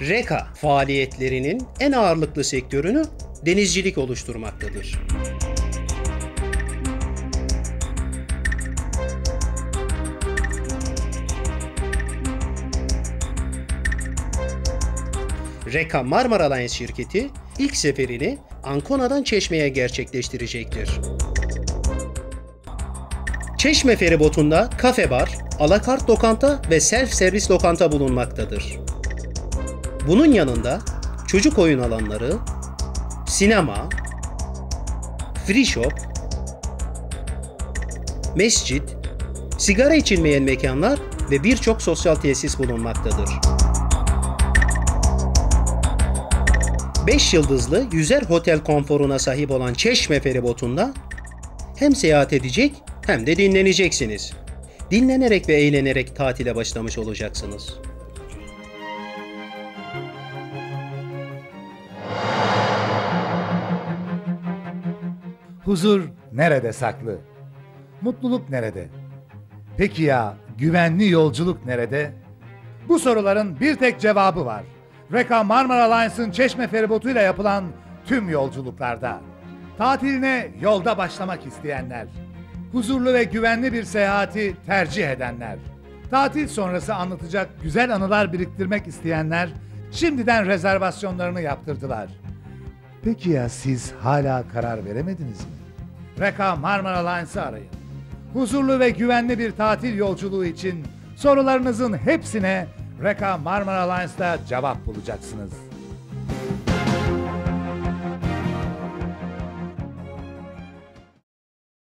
Reka faaliyetlerinin en ağırlıklı sektörünü denizcilik oluşturmaktadır. Reka Marmara Line şirketi ilk seferini Ankona'dan Çeşme'ye gerçekleştirecektir. Çeşme feribotunda kafe bar, alakart lokanta ve self servis lokanta bulunmaktadır. Bunun yanında çocuk oyun alanları, sinema, free shop, mescit, sigara içilmeyen mekanlar ve birçok sosyal tesis bulunmaktadır. 5 yıldızlı yüzer otel konforuna sahip olan Çeşme feribotunda hem seyahat edecek hem de dinleneceksiniz. Dinlenerek ve eğlenerek tatile başlamış olacaksınız. Huzur nerede saklı? Mutluluk nerede? Peki ya güvenli yolculuk nerede? Bu soruların bir tek cevabı var. Reka Marmara Lines'ın Çeşme feribotuyla yapılan tüm yolculuklarda. Tatiline yolda başlamak isteyenler. Huzurlu ve güvenli bir seyahati tercih edenler. Tatil sonrası anlatacak güzel anılar biriktirmek isteyenler şimdiden rezervasyonlarını yaptırdılar. Peki ya siz hala karar veremediniz mi? Reka Marmara Lines'ı arayın. Huzurlu ve güvenli bir tatil yolculuğu için sorularınızın hepsine Reka Marmara Lines'ta cevap bulacaksınız.